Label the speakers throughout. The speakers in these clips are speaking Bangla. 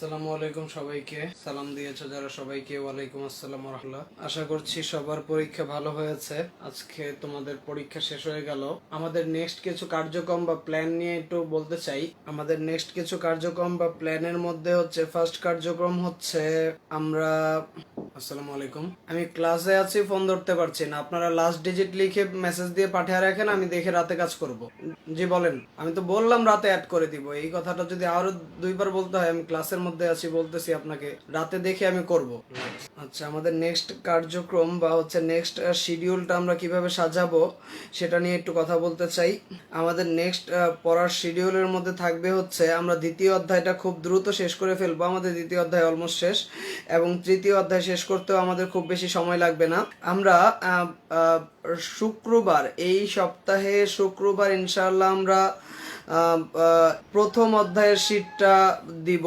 Speaker 1: আসসালামু আলাইকুম সবাইকে। সালাম দিয়েছ যারা সবাইকে। ওয়ালাইকুম আসসালাম রহমতুল্লাহ আশা করছি সবার পরীক্ষা ভালো হয়েছে। আজকে তোমাদের পরীক্ষা শেষ হয়ে গেল। আমাদের নেক্সট কিছু কার্যক্রম বা প্ল্যান নিয়ে একটু বলতে চাই। আমাদের নেক্সট কিছু কার্যক্রম বা প্ল্যানের মধ্যে হচ্ছে ফার্স্ট কার্যক্রম হচ্ছে আমরা, আসসালামু আলাইকুম। আমি ক্লাসে আছি ফোন ধরতে পারছি না। আপনারা লাস্ট ডিজিট লিখে মেসেজ দিয়ে পাঠিয়ে রাখেন, আমি দেখে রাতে কাজ করব। জি, বলেন। আমি তো বললাম রাতে অ্যাড করে দিব। এই কথাটা যদি আরও দুইবার বলতে হয়, আমি ক্লাসের মধ্যে আছি বলতেছি আপনাকে। রাতে দেখে আমি করব। আচ্ছা আমাদের নেক্সট কার্যক্রম বা হচ্ছে নেক্সট শিডিউলটা আমরা কীভাবে সাজাবো সেটা নিয়ে একটু কথা বলতে চাই। আমাদের নেক্সট পড়ার শিডিউলের মধ্যে থাকবে হচ্ছে আমরা দ্বিতীয় অধ্যায়টা খুব দ্রুত শেষ করে ফেলব। আমাদের দ্বিতীয় অধ্যায় অলমোস্ট শেষ এবং তৃতীয় অধ্যায় শেষ করতেও আমাদের খুব বেশি সময় লাগবে না। আমরা শুক্রবার, এই সপ্তাহে শুক্রবার ইনশাআল্লাহ আমরা প্রথম অধ্যায়ের শীটটা দিব।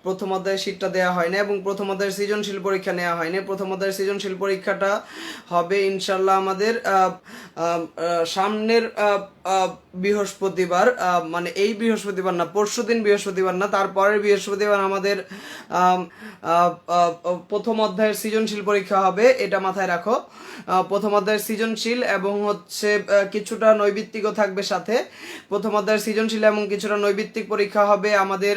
Speaker 1: প্রথম অধ্যায়ের শীটটা দেওয়া হয় না এবং প্রথম অধ্যায়ের সৃজনশীল পরীক্ষা নেওয়া হয়নি। প্রথম অধ্যায়ের সৃজনশীল পরীক্ষাটা হবে ইনশাল্লাহ আমাদের সামনের বৃহস্পতিবার মানে এই বৃহস্পতিবার না, পরশু দিন বৃহস্পতিবার না, তারপরের বৃহস্পতিবার আমাদের প্রথম অধ্যায়ের সৃজনশীল পরীক্ষা হবে, এটা মাথায় রাখো। প্রথম অধ্যায়ের সৃজনশীল এবং হচ্ছে কিছুটা নৈবিত্তিকও থাকবে সাথে। প্রথম অধ্যায়ের সৃজনশীল এবং কিছুটা নৈবিত্তিক পরীক্ষা হবে আমাদের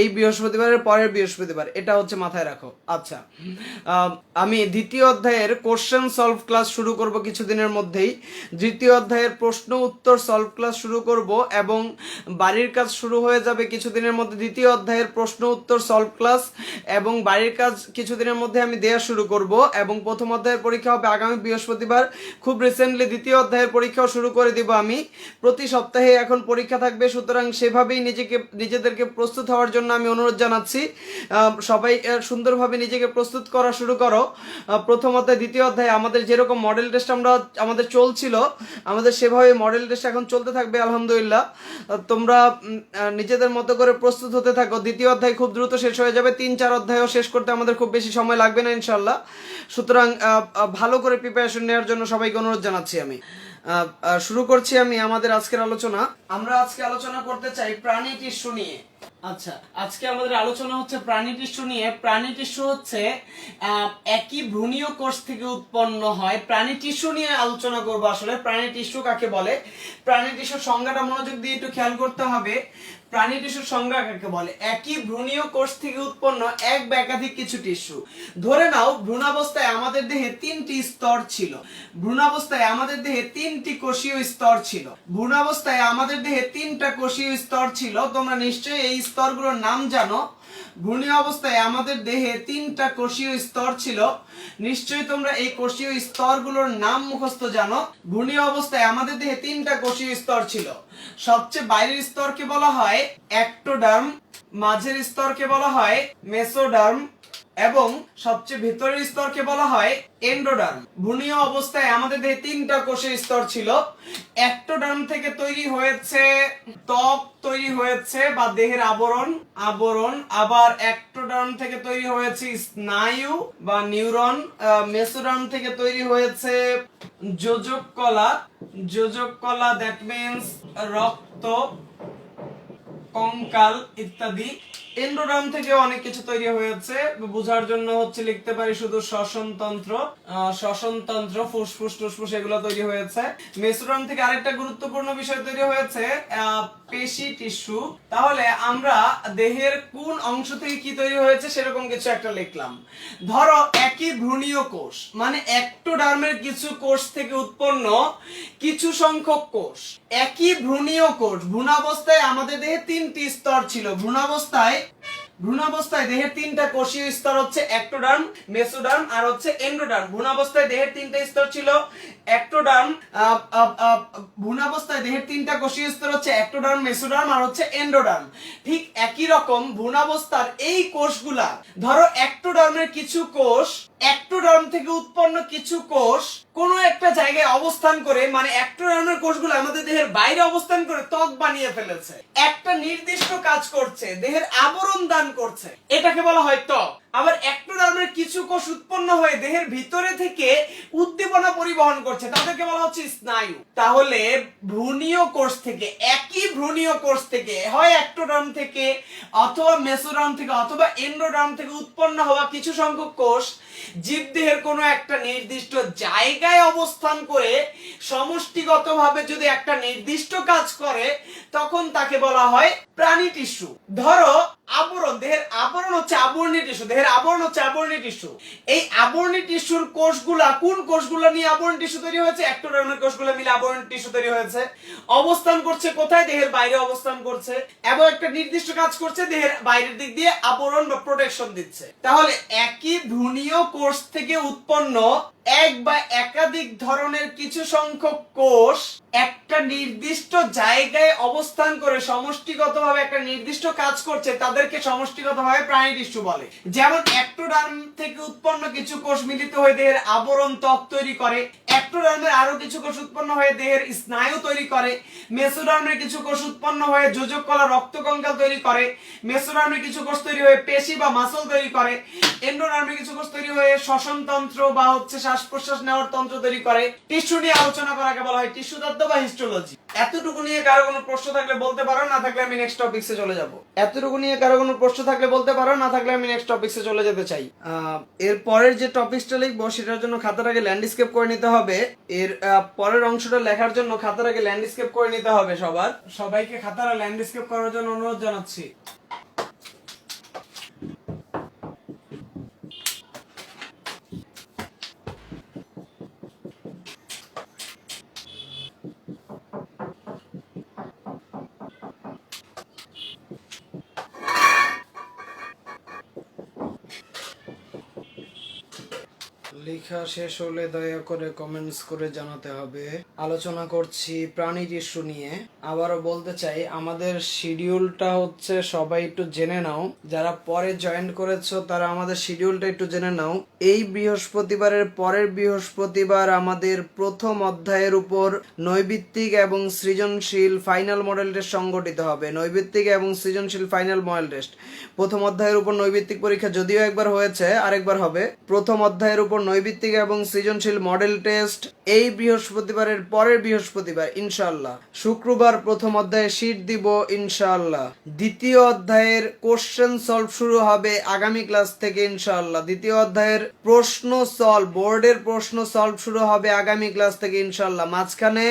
Speaker 1: এই বৃহস্পতিবারের পরের বৃহস্পতিবার, এটা হচ্ছে মাথায় রাখো। আচ্ছা আমি দ্বিতীয় অধ্যায়ের কোশ্চেন সলভ ক্লাস শুরু করব কিছুদিনের মধ্যেই। দ্বিতীয় অধ্যায়ের প্রশ্ন উত্তর সলভ ক্লাস শুরু করব এবং বাড়ির কাজ শুরু হয়ে যাবে কিছুদিনের মধ্যে। দ্বিতীয় অধ্যায়ের প্রশ্ন উত্তর সলভ ক্লাস এবং বাড়ির কাজ কিছুদিনের মধ্যে আমি দেওয়া শুরু করব এবং প্রথম অধ্যায়ের পরীক্ষা হবে আগামী বৃহস্পতিবার। খুব রিসেন্টলি দ্বিতীয় অধ্যায়ের পরীক্ষাও শুরু করে দিব আমি। প্রতি সপ্তাহে এখন পরীক্ষা থাকবে, সুতরাং সেভাবেই নিজেকে, নিজেদেরকে প্রস্তুত হওয়ার জন্য আমি অনুরোধ জানাচ্ছি। সবাই সুন্দরভাবে নিজেকে প্রস্তুত করা শুরু করো। প্রথম অধ্যায়, দ্বিতীয় অধ্যায়, আমাদের যেরকম মডেল টেস্ট আমরা আমাদের চলছিল, আমাদের সেভাবে মডেল টেস্ট এখন চলতে থাকবে, আলহামদুলিল্লাহ। তোমরা নিজেদের মতো করে প্রস্তুত হতে থাকো। দ্বিতীয় অধ্যায় খুব দ্রুত শেষ হয়ে যাবে, তিন, চার অধ্যায়ও শেষ করতে আমাদের খুব বেশি সময় লাগবে না ইনশাল্লাহ সুতরাং ভালো করে প্রিপারেশন নেওয়ার জন্য সবাইকে অনুরোধ জানাচ্ছি আমি। শুরু করছি আমি আমাদের আজকের আলোচনা। আমরা আজকে আলোচনা করতে চাই প্রাণী টিস্যু নিয়ে। আচ্ছা আজকে আমাদের আলোচনা হচ্ছে প্রাণী টিস্যু নিয়ে। প্রাণী টিস্যু হচ্ছে একই ভ্রূণীয় কোষ থেকে উৎপন্ন হয়। প্রাণী টিস্যু নিয়ে আলোচনা করব আসলে। প্রাণী টিস্যু কাকে বলে? প্রাণী টিস্যুর সংজ্ঞাটা মনোযোগ দিয়ে একটু খেয়াল করতে হবে। প্রাণী টিস্যুর সংজ্ঞা কাকে বলে? একই ভ্রূণীয় কোষ থেকে উৎপন্ন এক বা একাধিক কিছু টিস্যু। ধরে নাও, ভ্রূণাবস্থায় আমাদের দেহে তিনটি স্তর ছিল। ভ্রূণাবস্থায় আমাদের দেহে তিনটি কোষীয় স্তর ছিল। ভ্রূণাবস্থায় আমাদের দেহে তিনটা কোষীয় স্তর ছিল। তোমরা নিশ্চয়ই এই স্তরগুলোর নাম জানো। ভ্রূণীয় অবস্থায় আমাদের দেহে তিনটা কোষীয় স্তর ছিল। নিশ্চয়ই তোমরা এই কোষীয় স্তরগুলোর নাম মুখস্থ জানো। ভ্রূণীয় অবস্থায় আমাদের দেহে তিনটা কোষীয় স্তর ছিল। সবচেয়ে বাইরের স্তরকে বলা হয় অ্যাক্টোডার্ম, মাঝের স্তরকে বলা হয় মেসোডার্ম এবং সবচেয়ে ভেতরের স্তরকে বলা হয় এন্ডোডার্ম ভ্রূণীয় অবস্থায় আমাদের দেহে তিনটা কোষের স্তর ছিল। অ্যাক্টোডার্ম থেকে তৈরি হয়েছে ত্বক, তৈরি হয়েছে বা দেহের আবরণ আবরণ। আবার অ্যাক্টোডার্ম থেকে তৈরি হয়েছে স্নায়ু বা নিউরন। মেসোডার্ম থেকে তৈরি হয়েছে যোজক কলা যোজক কলা দ্যাট মিন্স রক্ত, কঙ্কাল ইত্যাদি। এন্ডোডার্ম থেকে অনেক কিছু তৈরি হয়েছে। বোঝার জন্য হচ্ছে লিখতে পারি শুধু শ্বসন তন্ত্র শ্বসন তন্ত্র, ফুসফুস, টুসফুস, এগুলো তৈরি হয়েছে। মেসোডার্ম থেকে আরেকটা গুরুত্বপূর্ণ বিষয় তৈরি হয়েছে পেশি টিস্যু, তাহলে আমরা দেহের কোন অংশ থেকে কি তৈরি হয়েছে সেরকম কিছু একটা লিখলাম। ধরো একই ভ্রূণীয় কোষ মানে অ্যাক্টোডার্মের কিছু কোষ থেকে উৎপন্ন কিছু সংখ্যক কোষ। একই ভ্রূণীয় কোষ, ভ্রূণাবস্থায় আমাদের দেহে তিনটি স্তর ছিল। ভ্রূণাবস্থায় ভ্রূণাবস্থায় দেহের তিনটা কোষীয় স্তর হচ্ছে অ্যাক্টোডার্ম মেসোডার্ম আর হচ্ছে এন্ডোডার্ম ভ্রূণাবস্থায় দেহের তিনটা স্তর ছিল অ্যাক্টোডার্ম ভ্রূণাবস্থায় দেহের তিনটা কোষীয় স্তর হচ্ছে অ্যাক্টোডার্ম মেসোডার্ম আর হচ্ছে এন্ডোডার্ম ঠিক একই রকম ভ্রূণাবস্থার এই কোষগুলা, ধরো অ্যাক্টোডার্মের কিছু কোষ অ্যাক্টোডার্ম থেকে উৎপন্ন কিছু কোষ কোনো একটা জায়গায় অবস্থান করে মানে অ্যাক্টোডার্মের কোষগুলো আমাদের দেহের বাইরে অবস্থান করে ত্বক বানিয়ে ফেলেছে। একটা নির্দিষ্ট কাজ করছে, দেহের আবরণ দান করছে। এটাকে বলা হয় ত্বক।
Speaker 2: আবার একটোডার্মের কিছু কোষ উৎপন্ন হয়ে দেহের ভিতরে থেকে উদ্দীপনা পরিবহন করছে। তাদেরকে বলা হচ্ছে স্নায়ু। তাহলে ভ্রূণীয় কোষ থেকে, একই ভ্রূণীয় কোষ থেকে, হয় একটোডার্ম থেকে অথবা মেসোডার্ম থেকে অথবা এন্ডোডার্ম থেকে উৎপন্ন হওয়া কিছু সংখ্যক কোষ, জীবদেহের কোনো একটা নির্দিষ্ট জায়গায় অবস্থান করে সমষ্টিগতভাবে যদি একটা নির্দিষ্ট কাজ করে, তখন তাকে বলা হয় প্রাণী টিস্যু। ধরো, আবরণ, দেহের আবরণ হচ্ছে আবরণী টিস্যু, দেহের আবরণ হচ্ছে আবরণী টিস্যু। এই আবরণী টিস্যুর কোষগুলা, কোন কোষগুলো নিয়ে আবরণ টিস্যু তৈরি হয়েছে? একটোডার্মের কোষগুলো মিলে আবরণ টিস্যু তৈরি হয়েছে। অবস্থান করছে কোথায়? দেহের বাইরে অবস্থান করছে এবং একটা নির্দিষ্ট কাজ করছে, দেহের বাইরের দিক দিয়ে আবরণ বা প্রোটেকশন দিচ্ছে। তাহলে একই ভ্রূণীয় কোষ থেকে উৎপন্ন এক বা একাধিক ধরনের কিছু সংখ্যক কোষ একটা নির্দিষ্ট জায়গায় অবস্থান করে সমষ্টিগতভাবে একটা নির্দিষ্ট কাজ করছে, তাদেরকে সমষ্টিগতভাবে প্রাণী টিস্যু বলে। যেমন একটোডার্ম থেকে উৎপন্ন কিছু কোষ মিলিত হয়ে দেহের আবরণ ত্বক তৈরি করে। একটোডার্মের আরও কিছু কোষ উৎপন্ন হয়ে দেহের স্নায়ু তৈরি করে, মেসোডার্মের কিছু কোষ উৎপন্ন হয়ে যোজক কলা রক্ত কঙ্কাল তৈরি করে, মেসোডার্মের কিছু কোষ তৈরি হয়ে পেশি বা মাসল তৈরি করে, এন্ডোডার্মের কিছু কোষ তৈরি হয়ে শ্বসন তন্ত্র বা হচ্ছে শ্বাস প্রশ্বাস নেওয়ার তন্ত্র তৈরি করে। টিস্যু নিয়ে আলোচনা করাকে বলা হয় টিস্যু তত্ত্ব বা হিস্টোলজি এতটুকু নিয়ে কারও কোনো প্রশ্ন থাকলে বলতে পারো, না থাকলে আমি নেক্সট টপিকসে চলে যাব। এতটুকু নিয়ে কারও কোনো প্রশ্ন থাকলে বলতে পারো, না থাকলে আমি নেক্সট টপিকসে চলে যেতে চাই। এর পরের যে টপিকসটা লিখব, সেটার জন্য খাতাটাকে ল্যান্ডস্কেপ করে নিতে হবে। এর পরের অংশটা লেখার জন্য খাতাটাকে ল্যান্ডস্কেপ করে নিতে হবে সবার। সবাইকে খাতার ল্যান্ডস্কেপ করার জন্য অনুরোধ জানাচ্ছি। লেখা শেষ হলে দয়া করে কমেন্টস করে জানাতে হবে। আলোচনা করছি প্রাণী টিস্যু নিয়ে। আবারও বলতে চাই, আমাদের শিডিউলটা হচ্ছে সবাই একটু জেনে নাও। যারা পরে জয়েন করেছ, তারা আমাদের শিডিউলটা একটু জেনে নাও। এই বৃহস্পতিবারের পরের বৃহস্পতিবার আমাদের প্রথম অধ্যায়ের উপর নৈবিত্তিক এবং সৃজনশীল ফাইনাল মডেল টেস্ট সংগঠিত হবে। নৈবিত্তিক এবং সৃজনশীল ফাইনাল মডেল টেস্ট প্রথম অধ্যায়ের উপর নৈবিত্তিক পরীক্ষা যদিও একবার হয়েছে, আরেকবার হবে। প্রথম অধ্যায়ের উপর নৈবিত্তিক এবং সৃজনশীল মডেল টেস্ট এই বৃহস্পতিবারের পরের বৃহস্পতিবার ইনশাল্লাহ শুক্রবার প্রথম অধ্যায়ে শীট দিব ইনশাল্লাহ দ্বিতীয় অধ্যায়ের কোশ্চেন সলভ শুরু হবে আগামী ক্লাস থেকে ইনশাল্লাহ দ্বিতীয় অধ্যায়ের প্রশ্ন সলভ বোর্ডের প্রশ্ন সলভ শুরু হবে আগামী ক্লাস থেকে ইনশাল্লাহ মাঝখানে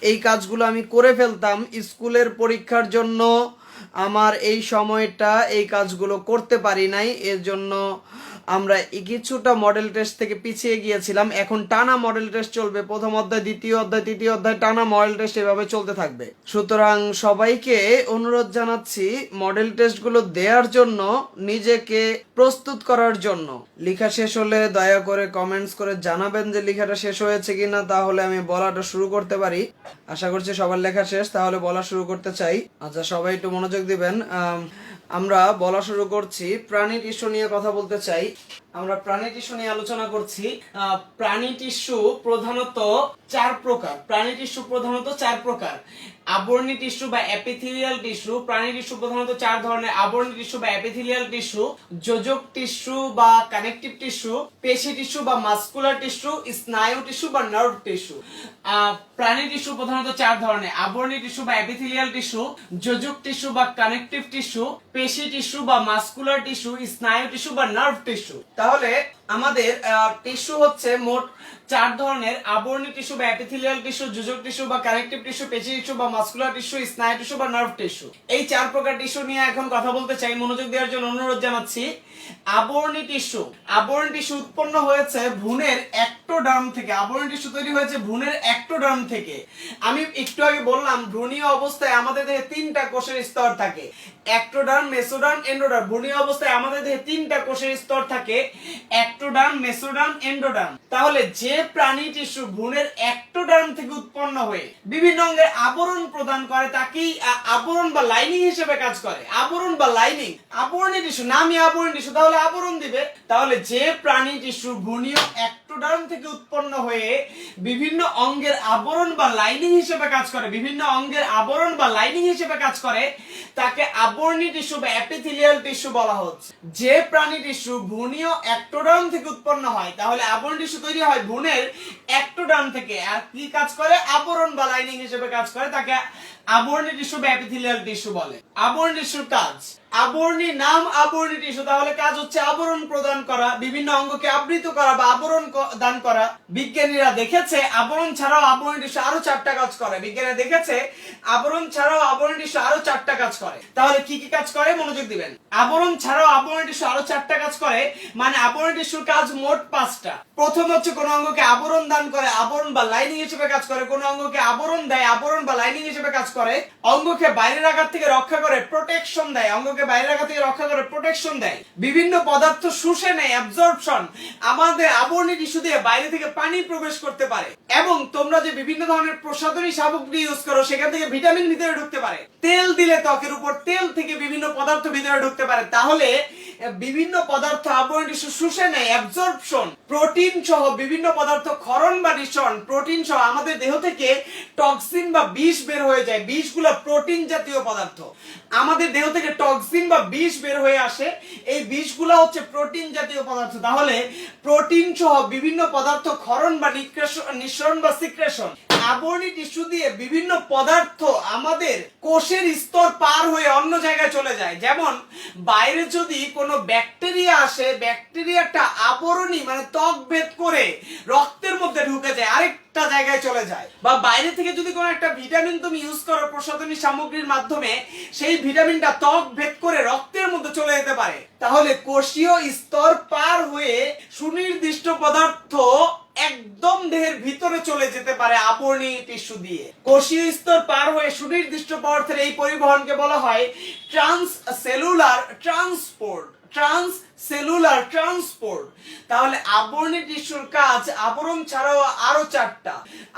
Speaker 2: এই কাজগুলো আমি করে ফেলতাম স্কুলের পরীক্ষার জন্য। আমার এই সময়টা এই কাজগুলো করতে পারি নাই এর জন্য আমরা কিছুটা মডেল টেস্ট থেকে পিছিয়ে গিয়েছিলাম। এখন টানা মডেল টেস্ট চলবে। প্রথম অধ্যায়, দ্বিতীয় অধ্যায়, তৃতীয় অধ্যায়, টানা মডেল টেস্ট এভাবে চলতে থাকবে। সুতরাং সবাইকে অনুরোধ জানাচ্ছি মডেল টেস্টগুলো দেওয়ার জন্য, নিজেকে প্রস্তুত করার জন্য। লেখা শেষ হলে দয়া করে কমেন্টস করে জানাবেন যে লেখাটা শেষ হয়েছে কিনা, তাহলে আমি বলাটা শুরু করতে পারি। আশা করছি সবার লেখা শেষ, তাহলে বলা শুরু করতে চাই। আচ্ছা সবাই একটু মনোযোগ দিবেন। আমরা বলা শুরু করছি। প্রাণীর ইস্যু নিয়ে কথা বলতে চাই। আমরা প্রাণী টিস্যু নিয়ে আলোচনা করছি। প্রাণী টিস্যু প্রধানত চার প্রকার। প্রাণী টিস্যু প্রধানত চার প্রকার। আবরণী টিস্যু বা অ্যাপিথিলিয়াল টিস্যু প্রাণী টিস্যু প্রধানত চার ধরনের আবরণী টিস্যু বা অ্যাপিথিলিয়াল টিস্যু, যোজক টিস্যু বা কানেকটিভ টিস্যু, পেশি টিস্যু বা মাস্কুলার টিস্যু, স্নায়ু টিস্যু বা নার্ভ টিস্যু। প্রাণী টিস্যু প্রধানত চার ধরনের। আবরণী টিস্যু বা অ্যাপিথিলিয়াল টিস্যু, যোজক টিস্যু বা কানেকটিভ টিস্যু, পেশি টিস্যু বা মাস্কুলার টিস্যু, স্নায়ু টিস্যু বা নার্ভ টিস্যু। তাহলে আমাদের টিস্যু হচ্ছে মোট চার ধরনের, আবরণী টিস্যু বা অ্যাপিথিলিয়াল টিস্যু যুজক টিস্যু বা কানেকটিভ টিস্যু পেশি টিস্যু বা মাস্কুলার টিস্যু স্নায়ু টিস্যু বা নার্ভ টিস্যু এই চার প্রকার টিস্যু নিয়ে এখন কথা বলতে চাই। মনোযোগ দেওয়ার জন্য অনুরোধ জানাচ্ছি। আবরণী টিস্যু আবরণী টিস্যু উৎপন্ন হয়েছে ভ্রূণের অ্যাক্টোডার্ম থেকে। আবরণী টিস্যু তৈরি হয়েছে ভ্রূণের অ্যাক্টোডার্ম থেকে। আমি একটু আগে বললাম, ভ্রূণীয় অবস্থায় আমাদের দেহে তিনটা কোষের স্তর থাকে। অ্যাক্টোডার্ম মেসোডার্ম এন্ডোডার্ম ভ্রূণীয় অবস্থায় আমাদের দেহে তিনটা কোষের স্তর থাকে। অ্যাক্টোডার্ম মেসোডার্ম এন্ডোডার্ম তাহলে যে প্রাণী টিস্যু ভ্রূণের অ্যাক্টোডার্ম থেকে উৎপন্ন হয়ে বিভিন্ন অঙ্গের আবরণ প্রদান করে, তাকেই আবরণ বা লাইনিং হিসেবে কাজ করে। আবরণ বা লাইনিং আবরণী টিস্যু নামই আবরণী টিস্যু, তাহলে আবরণ দিবে। তাহলে যে প্রাণী টিস্যু ভ্রূণীয় অ্যাক্টো
Speaker 1: অ্যাক্টোডার্ম থেকে উৎপন্ন হয়ে বিভিন্ন অঙ্গের আবরণ বা লাইনিং হিসেবে কাজ করে, বিভিন্ন অঙ্গের আবরণ বা লাইনিং হিসেবে কাজ করে, তাকে আবরণী টিস্যু বা অ্যাপিথিলিয়াল টিস্যু বলা হচ্ছে। যে প্রাণী টিস্যু ভ্রূণীয় অ্যাক্টোডার্ম থেকে উৎপন্ন হয়, তাহলে আবরণ টিস্যু তৈরি হয় ভ্রূণের অ্যাক্টোডার্ম থেকে। আর কি কাজ করে? আবরণ বা লাইনিং হিসেবে কাজ করে, তাকে আবরণী টিস্যু বা অ্যাপিথিলিয়াল টিস্যু বলে। আবরণী টিস্যুর কাজ। আবরণী নাম আবরণী টিস্যু, তাহলে কাজ হচ্ছে আবরণ প্রদান করা, বিভিন্ন অঙ্গকে আবৃত করা বা আবরণ দান করা। বিজ্ঞানীরা দেখেছে আবরণ ছাড়াও আবরণী টিস্যু আরও চারটা কাজ করে। বিজ্ঞানীরা দেখেছে আবরণ ছাড়াও আবরণী টিস্যু আরও চারটা কাজ করে। তাহলে কি কি কাজ করে? মনোযোগ দিবেন। আবরণ ছাড়াও আবরণী টিস্যু আরও চারটা কাজ করে মানে আবরণী টিস্যুর কাজ মোট পাঁচটা। প্রথম হচ্ছে কোন অঙ্গকে আবরণ দান করে, আবরণ বা লাইনিং হিসেবে কাজ করে। কোন অঙ্গকে আবরণ দেয়, আবরণ বা লাইনিং হিসেবে কাজ করে, অঙ্গকে বাইরের আঘাত থেকে রক্ষা করে প্রোটেকশন দেয়। অঙ্গকে বাইরের আঘাত থেকে রক্ষা করে প্রোটেকশন দেয়। বিভিন্ন পদার্থ শুষে নেয় অ্যাবজর্পশন আমাদের আবরণী টিস্যু দিয়ে বাইরে থেকে পানি প্রবেশ করতে পারে। এবং তোমরা যে বিভিন্ন ধরনের প্রসাধনী সামগ্রী ইউজ করো, সেখান থেকে ভিটামিন ভিতরে ঢুকতে পারে। তেল দিলে ত্বকের উপর তেল থেকে বিভিন্ন পদার্থ ভিতরে ঢুকতে পারে। তাহলে বিভিন্ন পদার্থ আবরণী শুষে নেয় অ্যাবজর্পশন প্রোটিন সহ বিভিন্ন পদার্থ ক্ষরণ বা নিঃসরণ প্রোটিন সহ আমাদের দেহ থেকে টক্সিন বা বিষ বের হয়ে যায়। বিষগুলো প্রোটিন জাতীয় পদার্থ। আমাদের দেহ থেকে টক্সিন বা বিষ বের হয়ে আসে। এই বিষগুলো হচ্ছে প্রোটিন জাতীয় পদার্থ। তাহলে প্রোটিন সহ বিভিন্ন পদার্থ ক্ষরণ বা নিঃসরণ বা সিক্রেশন আবরণী টিস্যু দিয়ে বিভিন্ন পদার্থ আমাদের কোষের স্তর পার হয়ে অন্য জায়গায় চলে যায়। যেমন, বাইরে যদি কোনো ব্যাকটেরিয়া আসে, ব্যাকটেরিয়াটা আবরণী মানে ত্বক ভেদ করে রক্তের মধ্যে ঢুকে যায়, আরেকটা জায়গায় চলে যায়। বা বাইরে থেকে যদি কোনো একটা ভিটামিন তুমি ইউজ করো প্রসাধনী সামগ্রীর মাধ্যমে, সেই ভিটামিনটা ত্বক ভেদ করে রক্তের মধ্যে চলে যেতে পারে। তাহলে কোষীয় স্তর পার হয়ে সুনির্দিষ্ট পদার্থ একদম দেহের ভিতরে চলে যেতে পারে আপর্ণী টিস্যু দিয়ে। কোষীয় স্তর পার হয়ে সুনির্দিষ্ট পদার্থের এই পরিবহনকে বলা হয় transcellular transport, transcellular transport. তাহলে আবরণী টিস্যুর কাজ আবরণ ছাড়াও আরও চারটা।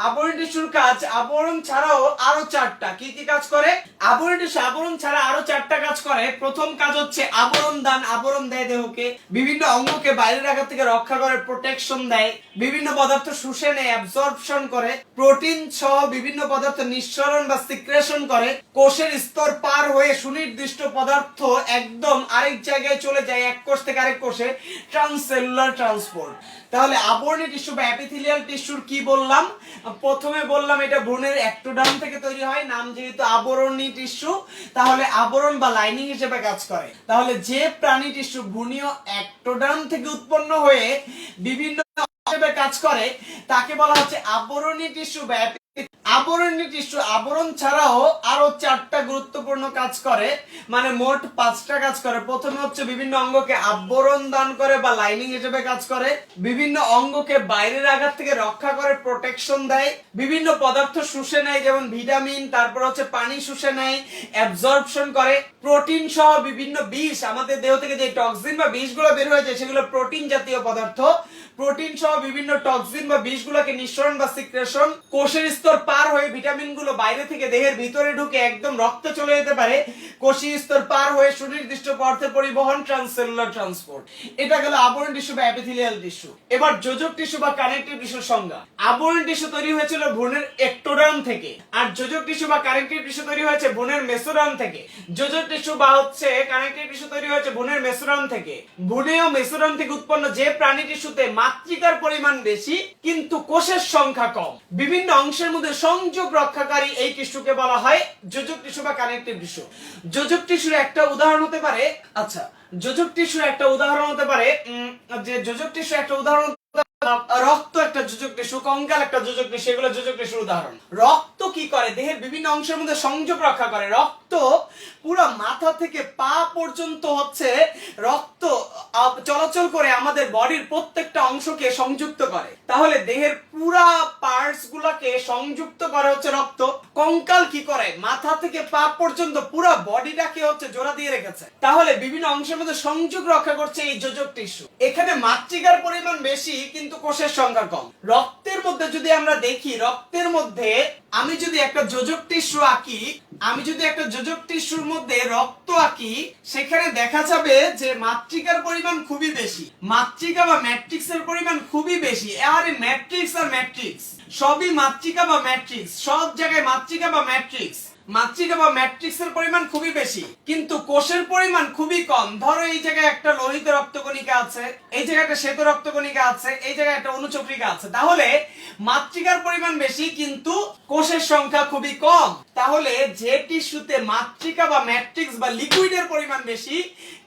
Speaker 1: আবরণী টিস্যুর কাজ আবরণ ছাড়াও আরও চারটা। কি কি কাজ করে? আবরণী টিস্যু আবরণ ছাড়া আরও চারটা কাজ করে। প্রথম কাজ হচ্ছে আবরণ দান, আবরণ দেয় দেহকে। বিভিন্ন অঙ্গকে বাইরের আঘাত থেকে রক্ষা করে প্রোটেকশন দেয়। বিভিন্ন পদার্থ শুষে নেয় অ্যাবজর্পশন করে। প্রোটিন সহ বিভিন্ন পদার্থ নিঃসরণ বা সিক্রেশন করে। কোষের স্তর পার হয়ে সুনির্দিষ্ট পদার্থ একদম আরেক জায়গায় চলে যায়, এক কোষ থেকে আরেক কোষে ট্রান্সসেলুলার ট্রান্সপোর্ট। তাহলে আবরণী টিস্যু বা অ্যাপিথিলিয়াল টিস্যুর কি বললাম? প্রথমে বললাম এটা ভ্রূণের অ্যাক্টোডার্ম থেকে তৈরি হয়, নাম যেহেতু আবরণী টিস্যু, তাহলে আবরণ বা লাইনিং হিসেবে কাজ করে। তাহলে যে প্রাণী টিস্যু ভ্রূণীয় অ্যাক্টোডার্ম থেকে উৎপন্ন হয়ে বিভিন্ন হিসেবে কাজ করে, তাকে বলা হচ্ছে আবরণী টিস্যু বা আবরণী টিস্যু আবরণ ছাড়াও আরও চারটা গুরুত্বপূর্ণ কাজ করে। মানে মোট পাঁচটা কাজ করে। প্রথমে হচ্ছে বিভিন্ন অঙ্গকে আবরণ দান করে বা লাইনিং হিসেবে কাজ করে। বিভিন্ন অঙ্গকে বাইরের আঘাত থেকে রক্ষা করে, প্রোটেকশন দেয়। বিভিন্ন পদার্থ শুষে নেয়, যেমন ভিটামিন, তারপর হচ্ছে পানি শুষে নেয়, অ্যাবজর্পশন করে। প্রোটিন সহ বিভিন্ন বিষ, আমাদের দেহ থেকে যে টক্সিন বা বিষগুলো বের হয়ে যায়, সেগুলো প্রোটিন জাতীয় পদার্থ। প্রোটিন সহ বিভিন্ন টক্সিন বা বিষগুলোকে নিঃসরণ বা সিক্রেশন কোষের স্তর পার হয়ে ভিটামিনগুলো বাইরে থেকে দেহের ভিতরে ঢুকে একদম রক্তে চলে যেতে পারে। কোষীয় স্তর পার হয়ে সুনির্দিষ্ট পদার্থের পরিবহন ট্রান্সসেলুলার ট্রান্সপোর্ট। এটা গেল আবরণ টিস্যু বা অ্যাপিথিলিয়াল টিস্যু। এবার যোজক টিস্যু বা কানেকটিভ টিস্যুর সংজ্ঞা। আবরণ টিস্যু তৈরি হয়েছিল ভ্রূণের একটোডার্ম থেকে, আর যোজক টিস্যু বা কানেকটিভ টিস্যু তৈরি হয়েছে ভ্রূণের মেসোডার্ম থেকে। যোজক টিস্যু বা হচ্ছে কানেকটিভ টিস্যু তৈরি হয়েছে ভ্রূণের মেসোডার্ম থেকে। ভ্রূণে ও মেসোডার্ম থেকে উৎপন্ন যে প্রাণী টিস্যুতে মাতৃকার পরিমাণ বেশি, কিন্তু কোষের সংখ্যা কম। বিভিন্ন অংশের মধ্যে সংযোগ রক্ষাকারী এই টিস্যুকে বলা হয় যোজক টিস্যু বা কানেকটিভ টিস্যু। যোজক টিস্যুর একটা উদাহরণ হতে পারে আচ্ছা যোজক টিস্যুর একটা উদাহরণ হতে পারে যে যোজক টিস্যু একটা উদাহরণ রক্ত একটা যোজক টিস্যু কঙ্কাল একটা যোজক টিস্যু এগুলো যোজক টিস্যুর উদাহরণ। রক্ত কি করে? দেহের বিভিন্ন অংশের মধ্যে সংযোগ রক্ষা করে। রক্ত পুরো মাথা থেকে পা পর্যন্ত হচ্ছে রক্ত চলাচল করে আমাদের বডির প্রত্যেকটা অংশকে সংযুক্ত করে। তাহলে দেহের পুরা পার্টস গুলাকে সংযুক্ত করে হচ্ছে রক্ত। কঙ্কাল কি করে? মাথা থেকে পা পর্যন্ত পুরো বডিটাকে হচ্ছে জোড়া দিয়ে রেখেছে। তাহলে বিভিন্ন অংশের মধ্যে সংযোগ রক্ষা করছে এই যোজক টিস্যু। এখানে মাতৃকার পরিমাণ বেশি, কিন্তু কিন্তু কোষের সংখ্যা কম। রক্তের মধ্যে যদি আমরা দেখি, রক্তের মধ্যে আমি যদি একটা যোজক টিস্যু আঁকি, আমি যদি একটা যোজক টিস্যুর মধ্যে রক্ত আঁকি, সেখানে দেখা যাবে যে মাতৃকার পরিমাণ খুবই বেশি। মাতৃকা বা ম্যাট্রিক্সের পরিমাণ খুবই বেশি। আরে ম্যাট্রিক্স আর ম্যাট্রিক্স। সবই মাতৃকা বা ম্যাট্রিক্স। সব জায়গায় মাতৃকা বা ম্যাট্রিক্স। মাতৃকা বা ম্যাট্রিক্সের পরিমাণ খুবই বেশি, কিন্তু কোষের পরিমাণ খুবই কম। ধরো এই জায়গায় একটা লোহিত রক্তকণিকা আছে, এই জায়গায় একটা শ্বেত রক্তকণিকা আছে, এই জায়গায় একটা অনুচক্রিকা আছে। তাহলে মাতৃকার পরিমাণ বেশি, কিন্তু কোষের সংখ্যা খুবই কম। তাহলে যে টিস্যুতে মাতৃকা বা ম্যাট্রিক্স বা লিকুইডের পরিমাণ বেশি,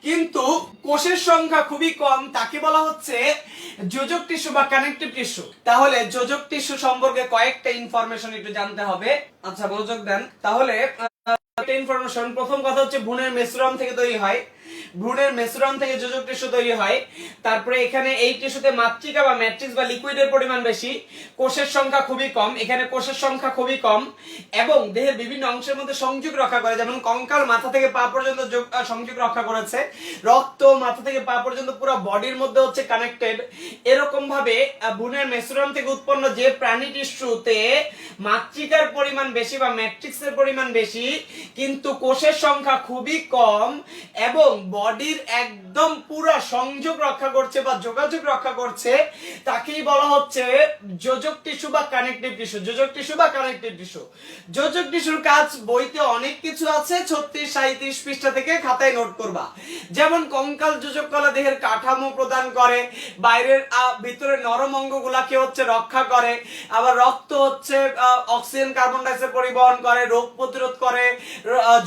Speaker 1: কিন্তু কোষের সংখ্যা খুবই কম, তাকে বলা হচ্ছে যোজক টিস্যু বা কানেকটিভ টিস্যু। তাহলে যোজক টিস্যু সম্পর্কে কয়েকটা ইনফরমেশন একটু জানতে হবে। আচ্ছা মনোযোগ দেন। তাহলে ইনফরমেশন প্রথম কথা হচ্ছে ভ্রূণের মিশ্রণ থেকে তৈরি হয়। ভ্রূণের মেসুরাম থেকে যোজক টিস্যু তৈরি হয়। তারপরে এখানে এই টিস্যুতে মাতৃকা বা ম্যাট্রিক্স বা লিকুইডের পরিমাণ বেশি। কোষের সংখ্যা খুবই কম। এখানে কোষের সংখ্যা খুবই কম এবং দেহের বিভিন্ন অংশের মধ্যে সংযোগ রক্ষা করে, যেমন কঙ্কাল মাথা থেকে পা পর্যন্ত যোগ- সংযোগ রক্ষা করেছে। রক্ত মাথা থেকে পা পর্যন্ত পুরো বডির মধ্যে হচ্ছে কানেক্টেড এরকম ভাবে ভ্রূণের মেসুরাম থেকে উৎপন্ন যে প্রাণী টিস্যুতে মাতৃকার পরিমাণ বেশি বা ম্যাট্রিক্সের পরিমাণ বেশি, কিন্তু কোষের সংখ্যা খুবই কম এবং বডির একদম পুরো সংযোগ রক্ষা করছে বা যোগাযোগ রক্ষা করছে তাকেই বলা হচ্ছে যোজক টিস্যু বা কানেকটিভ টিস্যু। যোজক টিস্যু বা কানেকটিভ টিস্যু। যোজক টিস্যুর কাজ বইতে অনেক কিছু আছে ছত্রিশ সাঁত্রিশ পৃষ্ঠা থেকে খাতায় নোট করবা। যেমন কঙ্কাল যোজক কলা দেহের কাঠামো প্রদান করে বাইরের আহ, ভিতরের নরম অঙ্গগুলাকে হচ্ছে রক্ষা করে আবার রক্ত হচ্ছে অক্সিজেন কার্বন ডাইঅক্সাইড পরিবহন করে রোগ প্রতিরোধ করে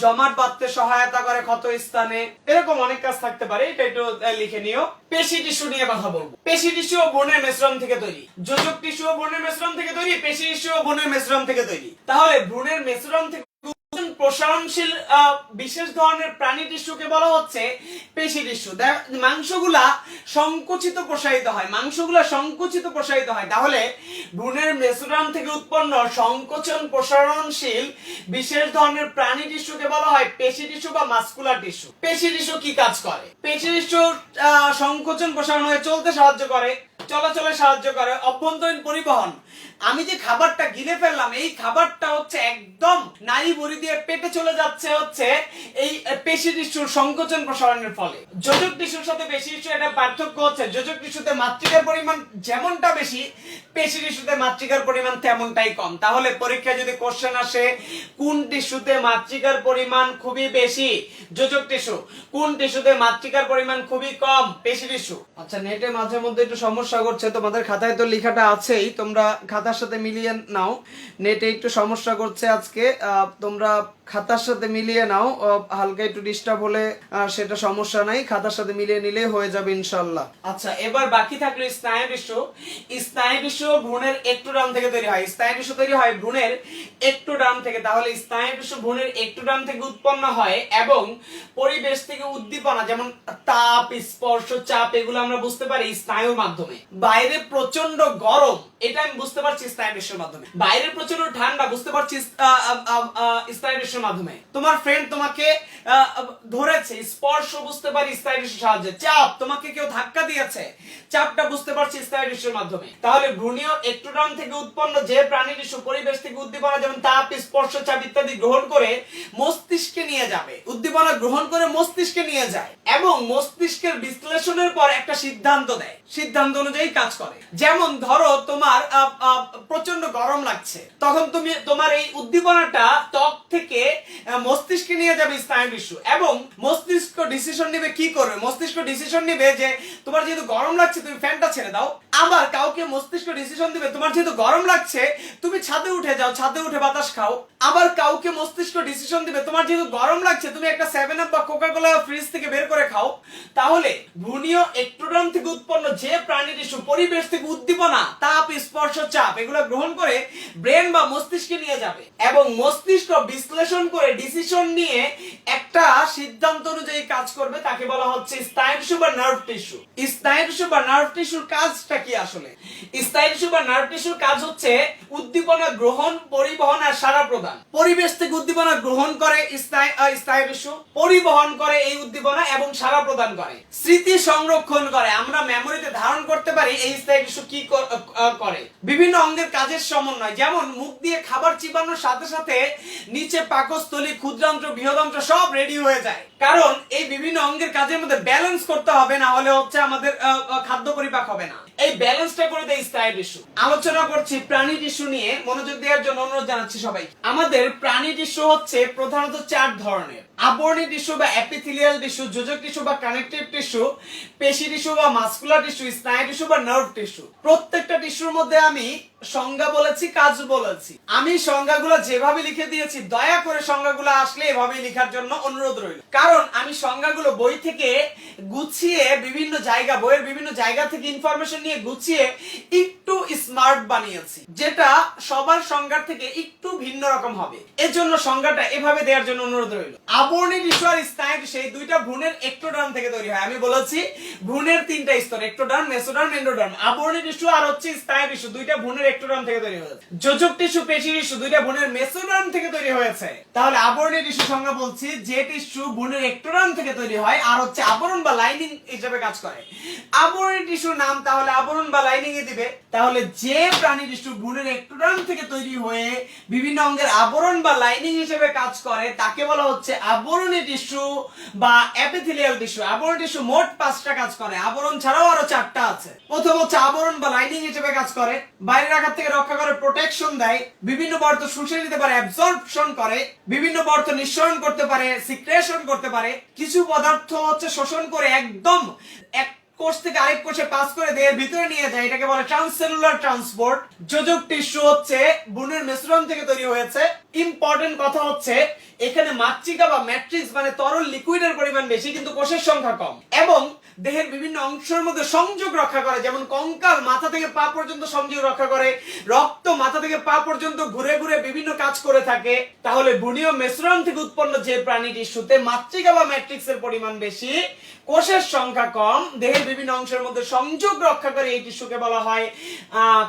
Speaker 1: জমাট বাঁধতে সহায়তা করে ক্ষত স্থানে এরকম অনেক কাজ থাকতে পারে, এটা একটু লিখে নিও। পেশি টিস্যু নিয়ে কথা বলব। পেশি টিস্যু ও বনের মিশ্রণ থেকে তৈরি। যোজক টিস্যু ও বনের মিশ্রণ থেকে তৈরি, পেশি টিস্যু ও বনের মিশ্রণ থেকে তৈরি। তাহলে ভ্রূণের মিশ্রণ থেকে প্রসারণশীল বিশেষ ধরনের প্রাণী টিস্যুকে বলা হচ্ছে পেশি টিস্যু মাংসগুলা সংকুচিত প্রসারিত হয়। মাংসগুলা সংকুচিত প্রসারিত হয়। তাহলে ভ্রূণের মেসুরাম থেকে উৎপন্ন সংকোচন প্রসারণশীল বিশেষ ধরনের প্রাণী টিস্যুকে বলা হয় পেশি টিস্যু বা মাস্কুলার টিস্যু পেশি টিস্যু কি কাজ করে? পেশি টিস্যু সংকোচন প্রসারণ হয়ে চলতে সাহায্য করে। চলাচলে সাহায্য করে, অভ্যন্তরীণ পরিবহন। আমি যে খাবারটা গিলে ফেললাম, এই খাবারটা হচ্ছে একদম নারী বড়ি দিয়ে পেটে চলে যাচ্ছে হচ্ছে এই পেশি টিস্যুর সংকোচন প্রসারণের ফলে। যোজক টিস্যুর সাথে পেশি টিস্যু একটা পার্থক্য হচ্ছে, যোজক টিস্যুতে মাতৃকার পরিমাণ যেমনটা বেশি, পেশি টিস্যুতে মাতৃকার পরিমাণ তেমনটাই কম। তাহলে পরীক্ষায় যদি কোশ্চেন আসে, কোন টিস্যুতে মাতৃকার পরিমাণ খুবই বেশি? যোজক টিস্যু, কোন টিস্যুতে মাতৃকার পরিমাণ খুবই কম? পেশি টিস্যু। আচ্ছা নেটে মাঝে মধ্যে একটু সমস্যা করছে, তোমাদের খাতায় তো লেখাটা আছেই, তোমরা খাতার সাথে মিলিয়ে নাও। নেটে একটু সমস্যা করছে আজকে তোমরা খাতার সাথে মিলিয়ে নাও হালকা একটু ডিস্টার্ব হলে সেটা সমস্যা নাই, খাতার সাথে মিলিয়ে নিলে হয়ে যাবে ইনশাল্লাহ আচ্ছা এবার বাকি থাকল স্নায়ু টিস্যু স্নায়ু টিস্যু ভ্রূণের একটুডাম থেকে তৈরি হয়। স্নায়ু টিস্যু তৈরি হয় ভ্রূণের একটুডাম থেকে। তাহলে স্নায়ু টিস্যু ভ্রূণের একটুডাম থেকে উৎপন্ন হয় এবং পরিবেশ থেকে উদ্দীপনা, যেমন তাপ, স্পর্শ, চাপ, এগুলো আমরা বুঝতে পারি স্নায়ুর মাধ্যমে। বাইরে প্রচন্ড গরম এটা আমি বুঝতে পারছি টিস্যুর মাধ্যমে। বাইরে প্রচণ্ড ঠান্ডা বুঝতে পারছি টিস্যুর মাধ্যমে। তোমার ফ্রেন্ড তোমাকে ধরেছে, স্পর্শ বুঝতে পারি টিস্যুর সাহায্যে। চাপ, তোমাকে কেউ ধাক্কা দিয়েছে। চাপটা বুঝতে পারছি টিস্যুর মাধ্যমে। তাহলে ভ্রূণীয় একটুডাম থেকে উৎপন্ন যে প্রাণী টিস্যু পরিবেশ থেকে উদ্দীপনা, যেমন তাপ, স্পর্শ, চাপ ইত্যাদি গ্রহণ করে মস্তিষ্কে নিয়ে যাবে। উদ্দীপনা গ্রহণ করে মস্তিষ্কে নিয়ে যায় এবং মস্তিষ্কের বিশ্লেষণের পর একটা সিদ্ধান্ত দেয়। সিদ্ধান্ত অনুযায়ী কাজ করে। যেমন ধরো তোমার আহ, প্রচণ্ড গরম লাগছে। তখন তুমি তোমার এই উদ্দীপনাটা ত্বক থেকে মস্তিষ্কে নিয়ে যাবে স্নায়ু টিস্যু এবং মস্তিষ্ক ডিসিশন নেবে কি করবে? মস্তিষ্ক ডিসিশন নেবে যে তোমার যেহেতু গরম লাগছে তুমি ফ্যানটা ছেড়ে দাও। আবার কাউকে মস্তিষ্ক ডিসিশন দিবে তোমার যেহেতু গরম লাগছে তুমি ছাদে উঠে যাও ছাদে উঠে বাতাস খাও। আবার কাউকে মস্তিষ্ক ডিসিশন দিবে তোমার যেহেতু গরম লাগছে তুমি একটা সেভেন আপ বা কোকা কোলা ফ্রিজ থেকে বের করে খাও। তাহলে ভ্রূণীয় একট্রোডাম থেকে উৎপন্ন যে প্রাণী টিস্যু পরিবেশ থেকে উদ্দীপনা তা তাপ স্পর্শ চাপ এগুলো গ্রহণ করে ব্রেন বা মস্তিষ্কে নিয়ে যাবে এবং মস্তিষ্ক বিশ্লেষণ করে ডিসিশন নিয়ে একটা সিদ্ধান্ত অনুযায়ী কাজ করবে, তাকে বলা হচ্ছে স্নায়ু টিস্যু বা নার্ভ টিস্যু স্নায়ু টিস্যু বা নার্ভ টিস্যুর কাজটা কি আসলে? স্নায়ু টিস্যু বা নার্ভ টিস্যুর কাজ হচ্ছে উদ্দীপনা গ্রহণ, পরিবহন আর সারা প্রদান। পরিবেশ থেকে উদ্দীপনা গ্রহণ করে স্নায়ু স্নায়ু টিস্যু পরিবহন করে এই উদ্দীপনা এবং সারা প্রদান করে। স্মৃতি সংরক্ষণ করে। আমরা মেমোরিতে ধারণ করতে পারি এই স্থায়ী টিস্যু কি কর- করে বিভিন্ন অঙ্গের কাজের সমন্বয়, যেমন মুখ দিয়ে খাবার চিবানোর সাথে সাথে নিচে পাকস্থলী, ক্ষুদ্রান্ত্র, বৃহদন্ত্র সব রেডি হয়ে যায়। কারণ এই বিভিন্ন অঙ্গের কাজের মধ্যে ব্যালেন্স করতে হবে, না হলে হচ্ছে আমাদের খাদ্য পরিপাক হবে না। এই ব্যালেন্সটা করে দেয় স্থায়ী টিস্যু। আলোচনা করছি প্রাণী টিস্যু নিয়ে, মনোযোগ দেওয়ার জন্য অনুরোধ জানাচ্ছি সবাই। আমাদের প্রাণী টিস্যু হচ্ছে প্রধানত চার ধরনের। আবরণী টিস্যু বা অ্যাপিথিলিয়াল টিস্যু, যোজক টিস্যু বা কানেকটিভ টিস্যু, পেশি টিস্যু বা মাস্কুলার টিস্যু, স্নায়ু টিস্যু বা নার্ভ টিস্যু। প্রত্যেকটা টিস্যুর মধ্যে আমি সংজ্ঞা বলেছি, কাজ বলেছি। আমি সংজ্ঞাগুলো যেভাবে লিখে দিয়েছি, দয়া করে সংজ্ঞাগুলো আসলে এভাবে লেখার জন্য অনুরোধ রইল। কারণ আমি সংজ্ঞাগুলো বই থেকে গুছিয়ে বিভিন্ন জায়গা, বইয়ের বিভিন্ন জায়গা থেকে ইনফরমেশন নিয়ে গুছিয়ে একটু স্মার্ট বানিয়েছি, যেটা সবার সংজ্ঞার থেকে একটু ভিন্ন রকম হবে। এর জন্য সংজ্ঞাটা এভাবে দেওয়ার জন্য অনুরোধ রইল। আবরণী টিস্যু আর স্নায়ু সেই দুইটা ভ্রূণের একটোডার্ম থেকে তৈরি হয়। আমি বলেছি, ভ্রূণের তিনটা স্তর একটোডার্ম মেসোডার্ম এন্ডোডার্ম আবরণী টিস্যু আর হচ্ছে স্নায়ু টিস্যু দুইটা ভ্রূণের একটোডার্ম থেকে তৈরি হয়েছে। যোজক টিস্যু পেশি টিস্যু দুইটা ভ্রূণের মেসোডার্ম থেকে তৈরি হয়েছে। তাহলে আবরণী টিস্যু সংজ্ঞা বলছি, যে টিস্যু ভ্রূণের একটোডার্ম থেকে তৈরি হয়, আর হচ্ছে আবরণ বা লাইনিং হিসেবে কাজ করে। আবরণী টিস্যুর নাম তাহলে আবরণ বা লাইনিং এ দিবে। তাহলে যে প্রাণী টিস্যু ভ্রূণের একটোডার্ম থেকে তৈরি হয়ে বিভিন্ন অঙ্গের আবরণ বা লাইনিং হিসেবে কাজ করে, তাকে বলা হচ্ছে আবরণী টিস্যু বা অ্যাপিথিলিয়াল টিস্যু আবরণ টিস্যু মোট পাঁচটা কাজ করে, আবরণ ছাড়াও আরও চারটা আছে। প্রথম হচ্ছে আবরণ বা লাইনিং হিসেবে কাজ করে বাইরের আঘাত থেকে রক্ষা করে প্রোটেকশন দেয়, বিভিন্ন বর্ত শুষে নিতে পারে অ্যাবজর্পশন করে, বিভিন্ন বর্ত নিঃসরণ করতে পারে সিক্রেশন করতে পারে, কিছু পদার্থ হচ্ছে শোষণ করে একদম এক কোষ থেকে আরেক কোষে পাস করে দেহের ভিতরে নিয়ে যায়, এটাকে বলে ট্রান্সসেলুলার ট্রান্সপোর্ট। যোজক টিস্যু হচ্ছে, বুনের মিশ্রণ থেকে তৈরি হয়েছে। ইম্পর্টেন্ট কথা হচ্ছে, এখানে মাতৃকা বা ম্যাট্রিক্স মানে তরল লিকুইডের পরিমাণ বেশি, কিন্তু কোষের সংখ্যা কম। এবং দেহের বিভিন্ন অংশের মধ্যে সংযোগ রক্ষা করে, যেমন কঙ্কাল মাথা থেকে পা পর্যন্ত সংযোগ রক্ষা করে, রক্ত মাথা থেকে পা পর্যন্ত ঘুরে ঘুরে বিভিন্ন কাজ করে থাকে। তাহলে বুনীয় মিশ্রণ থেকে উৎপন্ন যে প্রাণী টিস্যুতে মাতৃকা বা ম্যাট্রিক্সের পরিমাণ বেশি কোষের সংখ্যা কম, দেহের বিভিন্ন অংশের মধ্যে সংযোগ রক্ষা করে এই টিস্যুকে বলা হয়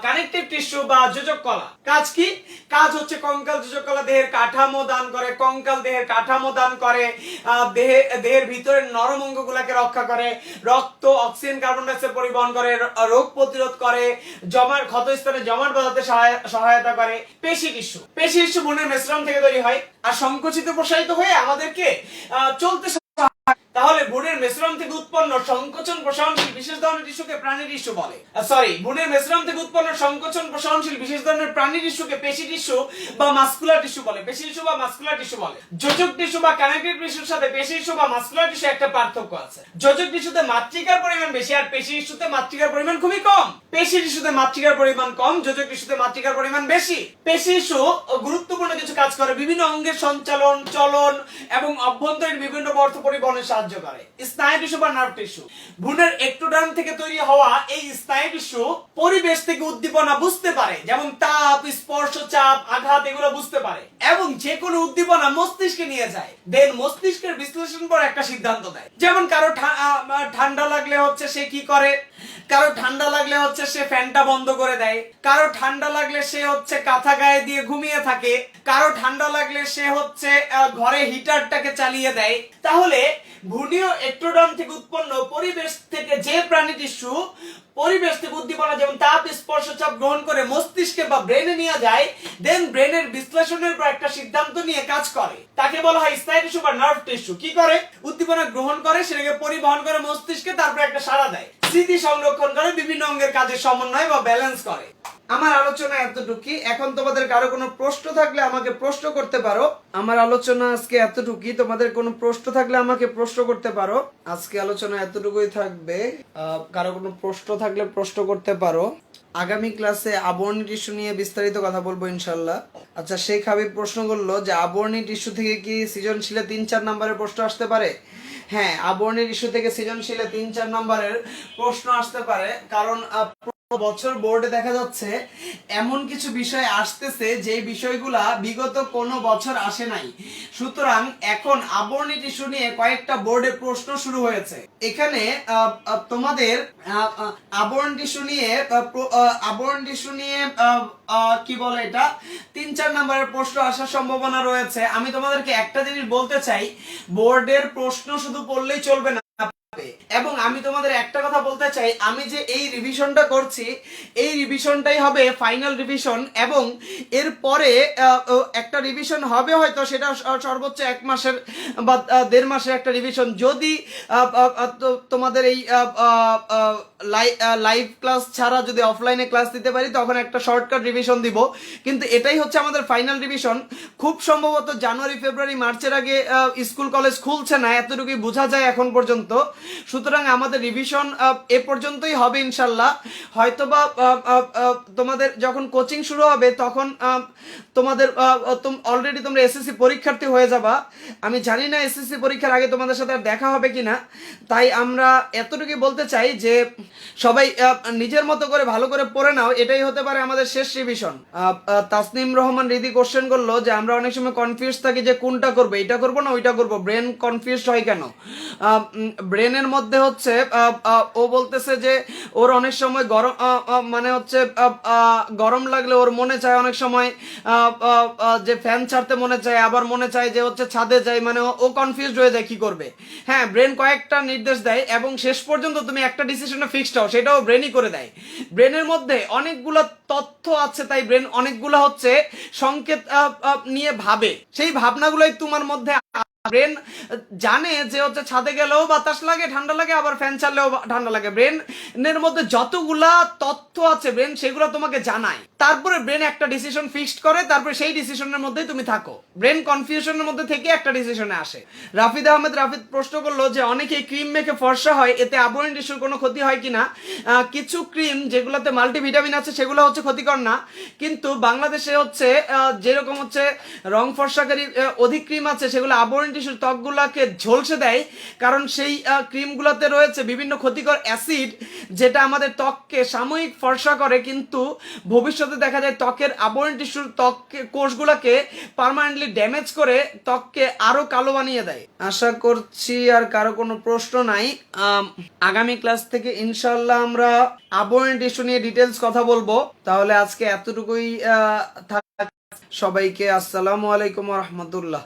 Speaker 1: কানেকটিভ টিস্যু বা যোজক কলা। কাজ কি? কাজ হচ্ছে কঙ্কাল যোজক কলা দেহের কাঠামো দান করে, কঙ্কাল দেহের কাঠামো দান করে দেহে, দেহের ভিতরের নরম অঙ্গগুলাকে রক্ষা করে, রক্ত অক্সিজেন কার্বন ডাইঅক্সাইড পরিবহন করে, রোগ প্রতিরোধ করে, জমার, ক্ষতস্থানে জমাট বাঁধাতে সহায়তা করে। পেশি টিস্যু। পেশি টিস্যু মনের মিশ্রণ থেকে তৈরি হয়। আর সংকুচিত প্রসারিত হয়ে আমাদেরকে চলতে তাহলে ভ্রূণের মিশ্রণ থেকে উৎপন্ন সংকোচন প্রসারণশীল বিশেষ ধরনের টিস্যুকে প্রাণী টিস্যু বলে। সরি ভ্রূণের মিশ্রণ থেকে উৎপন্ন সংকোচন প্রসারণশীল বিশেষ ধরনের প্রাণী টিস্যুকে পেশি টিস্যু বা মাসকুলার টিস্যু বলে। পেশি টিস্যু বা মাসকুলার টিস্যু বলে। যোজক টিস্যু বা কানেক্টিভ টিস্যুর সাথে পেশি টিস্যু বা মাসকুলার টিস্যু একটা পার্থক্য আছে। যোজক টিস্যুতে মাতৃকার পরিমাণ বেশি আর পেশি টিস্যুতে মাতৃকার পরিমাণ খুবই কম। পেশি টিস্যুতে মাতৃকার পরিমাণ কম, যোজক টিস্যুতে মাতৃকার পরিমাণ বেশি। পেশি টিস্যু গুরুত্বপূর্ণ কিছু কাজ করে বিভিন্ন অঙ্গের সঞ্চালন, চলন এবং অভ্যন্তরীণ বিভিন্ন অর্থ পরিবহনের সাহায্য। করে। স্নায়ু টিস্যু বা নার্ভ টিস্যু। ভ্রূণের একটোডার্ম থেকে তৈরি হওয়া এই স্নায়ু টিস্যু পরিবেশ থেকে উদ্দীপনা বুঝতে পারে, যেমন তাপ, স্পর্শ, চাপ, আঘাত, এগুলো বুঝতে পারে, এবং যে কোনো উদ্দীপনা মস্তিষ্কে নিয়ে যায়। দেন মস্তিষ্কের বিশ্লেষণ করে একটা সিদ্ধান্ত দেয়। যেমন কারও ঠান্ডা লাগলে হচ্ছে সে কি করে? কারও ঠান্ডা লাগলে হচ্ছে সে ফ্যানটা বন্ধ করে দেয়। কারও ঠান্ডা লাগলে সে হচ্ছে কাঁথা গায়ে দিয়ে ঘুমিয়ে থাকে। কারও ঠান্ডা লাগলে সে হচ্ছে ঘরে হিটারটাকে চালিয়ে দেয়। তাহলে ভূনীয় এক্টোডাম থেকে উৎপন্ন পরিবেশ থেকে যে প্রাণী পরিবেশ থেকে উদ্দীপনা যেমন তাপ স্পর্শ চাপ গ্রহণ করে মস্তিষ্কে বা ব্রেনে নিয়ে যায় দেন ব্রেনের বিশ্লেষণের পর একটা সিদ্ধান্ত নিয়ে কাজ করে। তাকে বলা হয় স্নায়ু টিস্যু বা নার্ভ টিস্যু কি করে? উদ্দীপনা গ্রহণ করে, সেটাকে পরিবহন করে মস্তিষ্কে, তারপর একটা সাড়া দেয়। স্মৃতি সংরক্ষণ করে, বিভিন্ন অঙ্গের কাজের সমন্বয় বা ব্যালেন্স করে। আমার আলোচনা এতটুকুই। এখন তোমাদের কারও কোনো প্রশ্ন থাকলে আমাকে প্রশ্ন করতে পারো। আমার আলোচনা আজকে এতটুকুই। তোমাদের কোনো প্রশ্ন থাকলে আমাকে প্রশ্ন করতে পারো। আজকে আলোচনা এতটুকুই থাকবে। কারও কোনো প্রশ্ন থাকলে প্রশ্ন করতে পারো। আগামী ক্লাসে আবরণী টিস্যু নিয়ে বিস্তারিত কথা বলব ইনশাল্লাহ আচ্ছা শেখ হাবিব প্রশ্ন করল যে, আবরণী টিস্যু থেকে কি সৃজনশীলে তিন চার নম্বরের প্রশ্ন আসতে পারে? হ্যাঁ আবরণী টিস্যু থেকে সৃজনশীলে তিন চার নম্বরের প্রশ্ন আসতে পারে। কারণ বছর বোর্ডে দেখা যাচ্ছে এমন কিছু বিষয় আসতেছে যে বিষয়গুলা বিগত কোনো বছর আসে নাই। সুতরাং এখন আবরণী টিস্যু নিয়ে কয়েকটা বোর্ডে প্রশ্ন শুরু হয়েছে। এখানে তোমাদের আহ, আহ, আবরণ টিস্যু নিয়ে আহ, প্র- আহ, আবরণ টিস্যু নিয়ে আহ, আহ, কি বলে এটা? তিন চার নম্বরের প্রশ্ন আসার সম্ভাবনা রয়েছে। আমি তোমাদেরকে একটা জিনিস বলতে চাই বোর্ডের প্রশ্ন শুধু পড়লেই চলবে না। এবং আমি তোমাদের একটা কথা বলতে চাই আমি যে এই রিভিশনটা করছি এই রিভিশনটাই হবে ফাইনাল রিভিশন এবং এরপরে আহ, ও একটা রিভিশন হবে হয়তো সেটা সর্বোচ্চ এক মাসের বা দেড় মাসের একটা রিভিশন যদি তোমাদের এই লাইভ ক্লাস ছাড়া যদি অফলাইনে ক্লাস দিতে পারি তখন একটা শর্টকাট রিভিশন দিব। কিন্তু এটাই হচ্ছে আমাদের ফাইনাল রিভিশন খুব সম্ভবত জানুয়ারি ফেব্রুয়ারি মার্চের আগে স্কুল কলেজ খুলছে না এতটুকুই বোঝা যায় এখন পর্যন্ত। সুতরাং আমাদের রিভিশন এ পর্যন্তই হবে ইনশাল্লাহ। হয়তোবা তোমাদের যখন কোচিং শুরু হবে, তখন তোমাদের অলরেডি তোমরা এসএসসি পরীক্ষার্থী হয়ে যাবা। আমি জানি না এসএসসি পরীক্ষার আগে তোমাদের সাথে আর দেখা হবে কিনা। তাই আমরা এতটুকুই বলতে চাই যে, সবাই নিজের মতো করে ভালো করে পড়ে নাও। এটাই হতে পারে আমাদের শেষ রিভিশন তাসনিম রহমান রিদি কোশ্চেন করল যে, আমরা অনেক সময় কনফিউজ থাকি যে, কোনটা করব এটা করব না, ওইটা করব। ব্রেন কনফিউজ হয় কেন? ব্রেনের মধ্যে হচ্ছে ও বলতেছে যে ওর অনেক সময় গরম মানে হচ্ছে গরম লাগলে ওর মনে চায় অনেক সময় যে ফ্যান ছাড়তে মনে চায়, আবার মনে চায় যে হচ্ছে ছাদে যাই মানে ও- কনফিউজ হয়ে যায় কি করবে। হ্যাঁ ব্রেন কয়েকটা নির্দেশ দেয় এবং শেষ পর্যন্ত তুমি একটা ডিসিশনে ফিক্সড হও, সেটাও ব্রেনই করে দেয়। ব্রেনের মধ্যে অনেকগুলো তথ্য আছে, তাই ব্রেন অনেকগুলো হচ্ছে সংকেত নিয়ে ভাবে। সেই ভাবনাগুলোই তোমার মধ্যে ব্রেন, জানে যে হচ্ছে ছাদে গেলেও বাতাস লাগে, ঠান্ডা লাগে, আবার ফ্যান চাললেও ঠান্ডা লাগে। ব্রেনের মধ্যে যতগুলা তথ্য আছে, ব্রেন, সেগুলো তোমাকে জানায়। তারপরে ব্রেন একটা ডিসিশন ফিক্সড করে, তারপরে সেই ডিসিশনের মধ্যেই তুমি থাকো। ব্রেন কনফিউশনের মধ্যে থেকে একটা ডিসিশনে আসে। রাফিদ আহমেদ রাফিদ প্রশ্ন করল যে, অনেকে ক্রিম মেখে ফর্সা হয়, এতে আবরণ টিস্যুর কোনো ক্ষতি হয় কিনা কিছু ক্রিম যেগুলোতে মাল্টিভিটামিন আছে, সেগুলো হচ্ছে ক্ষতিকর না। কিন্তু বাংলাদেশে হচ্ছে যেরকম হচ্ছে রং ফর্সাকারী অধিক ক্রিম আছে, সেগুলো আবরণ টিস্যুর ত্বকগুলোকে ঝলসে দেয়, কারণ সেই ক্রিমগুলোতে রয়েছে বিভিন্ন ক্ষতিকর অ্যাসিড যেটা আমাদের ত্বককে সাময়িক ফর্সা করে, কিন্তু ভবিষ্যতে দেখা যায় ত্বকের আবরণ টিস্যুর ত্বক কোষগুলোকে পার্মানেন্টলি ড্যামেজ করে, ত্বককে আরও কালো বানিয়ে দেয়। আশা করছি আর কারও কোনো প্রশ্ন নাই। আগামী ক্লাস থেকে ইনশাল্লাহ আমরা আবরণ টিস্যু নিয়ে ডিটেলস কথা বলব। তাহলে আজকে এতটুকুই সবাইকে আসসালামু আলাইকুম রহমতুল্লাহ।